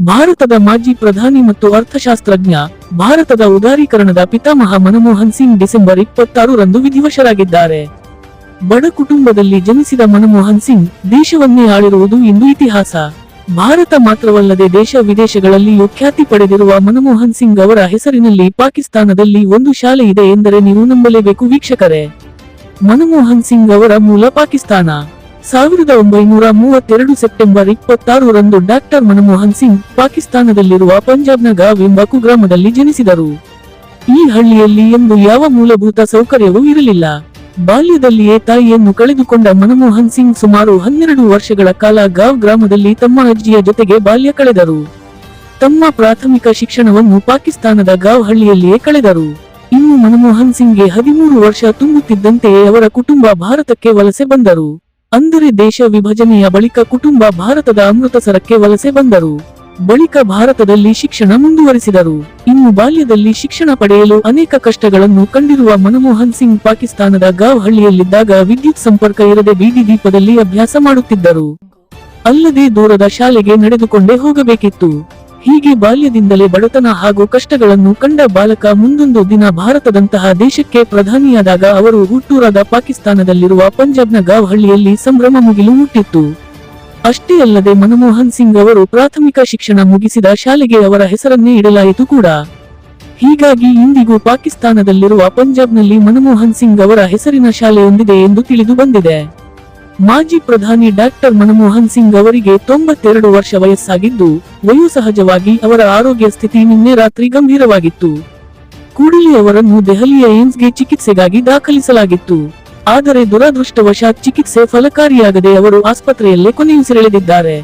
ಭಾರತದ ಮಾಜಿ ಪ್ರಧಾನಿ ಮತ್ತು ಅರ್ಥಶಾಸ್ತ್ರಜ್ಞ, ಭಾರತದ ಉದಾರೀಕರಣದ ಪಿತಾಮಹ ಮನಮೋಹನ್ ಸಿಂಗ್ ಡಿಸೆಂಬರ್ ಇಪ್ಪತ್ತಾರರಂದು ವಿಧಿವಶರಾಗಿದ್ದಾರೆ. ಬಡ ಕುಟುಂಬದಲ್ಲಿ ಜನಿಸಿದ ಮನಮೋಹನ್ ಸಿಂಗ್ ದೇಶವನ್ನೇ ಆಳಿರುವುದು ಇಂದು ಇತಿಹಾಸ. ಭಾರತ ಮಾತ್ರವಲ್ಲದೆ ದೇಶ ವಿದೇಶಗಳಲ್ಲಿಯೂ ಖ್ಯಾತಿ ಪಡೆದಿರುವ ಮನಮೋಹನ್ ಸಿಂಗ್ ಅವರ ಹೆಸರಿನಲ್ಲಿ ಪಾಕಿಸ್ತಾನದಲ್ಲಿ ಒಂದು ಶಾಲೆ ಇದೆ ಎಂದರೆ ನೀವು ನಂಬಲೇಬೇಕು ವೀಕ್ಷಕರೇ. ಮನಮೋಹನ್ ಸಿಂಗ್ ಅವರ ಮೂಲ ಪಾಕಿಸ್ತಾನ. ಸಾವಿರದ ಒಂಬೈನೂರ ಮೂವತ್ತೆರಡು ಸೆಪ್ಟೆಂಬರ್ ಇಪ್ಪತ್ತಾರರಂದು ಡಾಕ್ಟರ್ ಮನಮೋಹನ್ ಸಿಂಗ್ ಪಾಕಿಸ್ತಾನದಲ್ಲಿರುವ ಪಂಜಾಬ್ನ ಗಾವ್ ಎಂಬ ಕುಗ್ರಾಮದಲ್ಲಿ ಜನಿಸಿದರು. ಈ ಹಳ್ಳಿಯಲ್ಲಿ ಎಂದು ಯಾವ ಮೂಲಭೂತ ಸೌಕರ್ಯವೂ ಇರಲಿಲ್ಲ. ಬಾಲ್ಯದಲ್ಲಿಯೇ ತಾಯಿಯನ್ನು ಕಳೆದುಕೊಂಡ ಮನಮೋಹನ್ ಸಿಂಗ್ ಸುಮಾರು ಹನ್ನೆರಡು ವರ್ಷಗಳ ಕಾಲ ಗಾವ್ ಗ್ರಾಮದಲ್ಲಿ ತಮ್ಮ ಅಜ್ಜಿಯ ಜೊತೆಗೆ ಬಾಲ್ಯ ಕಳೆದರು. ತಮ್ಮ ಪ್ರಾಥಮಿಕ ಶಿಕ್ಷಣವನ್ನು ಪಾಕಿಸ್ತಾನದ ಗಾವ್ ಹಳ್ಳಿಯಲ್ಲಿಯೇ ಕಳೆದರು. ಇನ್ನು ಮನಮೋಹನ್ ಸಿಂಗ್ಗೆ ಹದಿಮೂರು ವರ್ಷ ತುಂಬುತ್ತಿದ್ದಂತೆಯೇ ಅವರ ಕುಟುಂಬ ಭಾರತಕ್ಕೆ ವಲಸೆ ಬಂದರು. ಅಂದರೆ ದೇಶ ವಿಭಜನೆಯ ಬಳಿಕ ಕುಟುಂಬ ಭಾರತದ ಅಮೃತಸರಕ್ಕೆ ವಲಸೆ ಬಂದರು. ಬಳಿಕ ಭಾರತದಲ್ಲಿ ಶಿಕ್ಷಣ ಮುಂದುವರಿಸಿದರು. ಇನ್ನು ಬಾಲ್ಯದಲ್ಲಿ ಶಿಕ್ಷಣ ಪಡೆಯಲು ಅನೇಕ ಕಷ್ಟಗಳನ್ನು ಕಂಡಿರುವ ಮನಮೋಹನ್ ಸಿಂಗ್ ಪಾಕಿಸ್ತಾನದ ಗಾವ್ ಹಳ್ಳಿಯಲ್ಲಿದ್ದಾಗ ವಿದ್ಯುತ್ ಸಂಪರ್ಕ ಇರದೆ ಬೀದಿ ದೀಪದಲ್ಲಿ ಅಭ್ಯಾಸ ಮಾಡುತ್ತಿದ್ದರು. ಅಲ್ಲದೆ ದೂರದ ಶಾಲೆಗೆ ನಡೆದುಕೊಂಡೇ ಹೋಗಬೇಕಿತ್ತು. ಹೀಗೆ ಬಾಲ್ಯದಿಂದಲೇ ಬಡತನ ಹಾಗೂ ಕಷ್ಟಗಳನ್ನು ಕಂಡ ಬಾಲಕ ಮುಂದೊಂದು ದಿನ ಭಾರತದಂತಹ ದೇಶಕ್ಕೆ ಪ್ರಧಾನಿಯಾದಾಗ ಅವರು ಹುಟ್ಟೂರಾದ ಪಾಕಿಸ್ತಾನದಲ್ಲಿರುವ ಪಂಜಾಬ್ನ ಗಾವ್ ಹಳ್ಳಿಯಲ್ಲಿ ಸಂಭ್ರಮ ಮುಗಿಲು ಮುಟ್ಟಿತ್ತು. ಅಷ್ಟೇ ಅಲ್ಲದೆ ಮನಮೋಹನ್ ಸಿಂಗ್ ಅವರು ಪ್ರಾಥಮಿಕ ಶಿಕ್ಷಣ ಮುಗಿಸಿದ ಶಾಲೆಗೆ ಅವರ ಹೆಸರನ್ನೇ ಇಡಲಾಯಿತು ಕೂಡ. ಹೀಗಾಗಿ ಇಂದಿಗೂ ಪಾಕಿಸ್ತಾನದಲ್ಲಿರುವ ಪಂಜಾಬ್ನಲ್ಲಿ ಮನಮೋಹನ್ ಸಿಂಗ್ ಅವರ ಹೆಸರಿನ ಶಾಲೆಯೊಂದಿದೆ ಎಂದು ತಿಳಿದು ಬಂದಿದೆ. ಮಾಜಿ ಪ್ರಧಾನಿ ಡಾಕ್ಟರ್ ಮನಮೋಹನ್ ಸಿಂಗ್ ಅವರಿಗೆ ತೊಂಬತ್ತೆರಡು ವರ್ಷ ವಯಸ್ಸಾಗಿದ್ದು ವಯೋಸಹಜವಾಗಿ ಅವರ ಆರೋಗ್ಯ ಸ್ಥಿತಿ ನಿನ್ನೆ ರಾತ್ರಿ ಗಂಭೀರವಾಗಿತ್ತು. ಕೂಡಲೇ ಅವರನ್ನು ದೆಹಲಿಯ ಏಮ್ಸ್ಗೆ ಚಿಕಿತ್ಸೆಗಾಗಿ ದಾಖಲಿಸಲಾಗಿತ್ತು. ಆದರೆ ದುರದೃಷ್ಟವಶಾತ್ ಚಿಕಿತ್ಸೆ ಫಲಕಾರಿಯಾಗದೆ ಅವರು ಆಸ್ಪತ್ರೆಯಲ್ಲೇ ಕೊನೆಯುಸಿರೆಳೆದಿದ್ದಾರೆ.